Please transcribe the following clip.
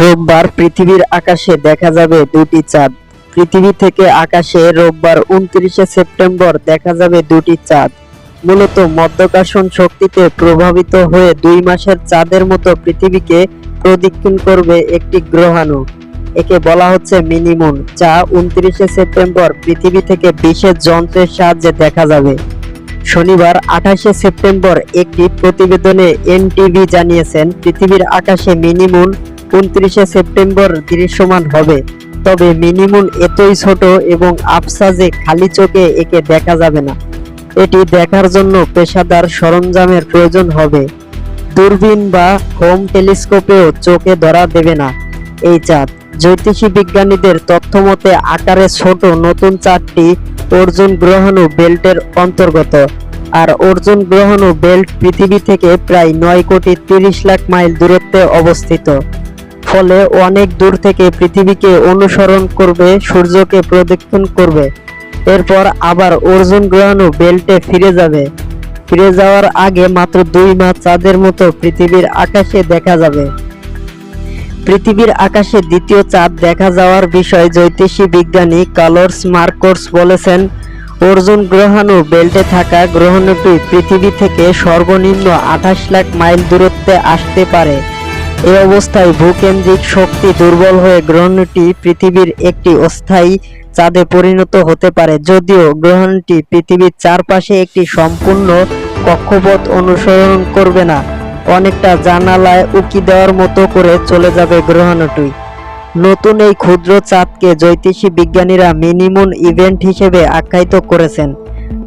রোববার পৃথিবীর আকাশে দেখা যাবে দুটি চাঁদ। পৃথিবী থেকে আকাশে রোববার উনত্রিশে সেপ্টেম্বর দেখা যাবে দুটি চাঁদ। মূলত মধ্যাকর্ষণ শক্তিতে প্রভাবিত হয়ে দুই মাসের চাঁদের মতো পৃথিবীকে প্রদক্ষিণ করবে একটি গ্রহাণু। একে বলা হচ্ছে মিনিমুন যা উনত্রিশে সেপ্টেম্বর পৃথিবী থেকে বিশেষ যন্ত্রের সাহায্যে দেখা যাবে। শনিবার আঠাশে সেপ্টেম্বর একটি প্রতিবেদনে এনটিভি জানিয়েছেন, পৃথিবীর আকাশে মিনিমুন উনত্রিশে সেপ্টেম্বর দৃশ্যমান হবে। তবে মিনিমুন এতই ছোট এবং আফসা যে খালি চোখে একে দেখা যাবে না। এটি দেখার জন্য পেশাদার সরঞ্জামের প্রয়োজন হবে। দূরবীন বা হোম টেলিস্কোপেও চোখে ধরা দেবে না। এই চাঁদ। জ্যোতিষী বিজ্ঞানীদের তথ্যমতে, আকারে ছোট নতুন চাঁদটি অর্জুন গ্রহাণু বেল্টের অন্তর্গত। আর অর্জুন গ্রহাণু বেল্ট পৃথিবী থেকে প্রায় নয় কোটি তিরিশ লাখ মাইল দূরত্বে অবস্থিত। ফলে অনেক দূর থেকে পৃথিবীকে অনুসরণ করবে, সূর্যকে প্রদক্ষিণ করবে। এরপর আবার অর্জুন গ্রহাণু বেল্টে ফিরে যাবে। ফিরে যাওয়ার আগে মাত্র দুই মাস চাঁদের মতো পৃথিবীর আকাশে দেখা যাবে। পৃথিবীর আকাশে দ্বিতীয় চাঁদ দেখা যাওয়ার বিষয়ে জ্যোতিষী বিজ্ঞানী কালোর্স মার্কোর্স বলেছেন, অর্জুন গ্রহাণু বেল্টে থাকা গ্রহাণুটি পৃথিবী থেকে সর্বনিম্ন আঠাশ লাখ মাইল দূরত্বে আসতে পারে। এই অবস্থায় ভূকেন্দ্রিক শক্তি দুর্বল হয়ে গ্রহণটি পৃথিবীর একটি অস্থায়ী চাঁদে পরিণত হতে পারে। যদিও গ্রহণটি পৃথিবীর চারপাশে একটি সম্পূর্ণ কক্ষপথ অনুসরণ করবে না। অনেকটা জানালায় উকি দেওয়ার মতো করে চলে যাবে গ্রহণটি। নতুন এই ক্ষুদ্র চাঁদকে জ্যোতিষী বিজ্ঞানীরা মিনিমুন ইভেন্ট হিসেবে আখ্যায়িত করেছেন।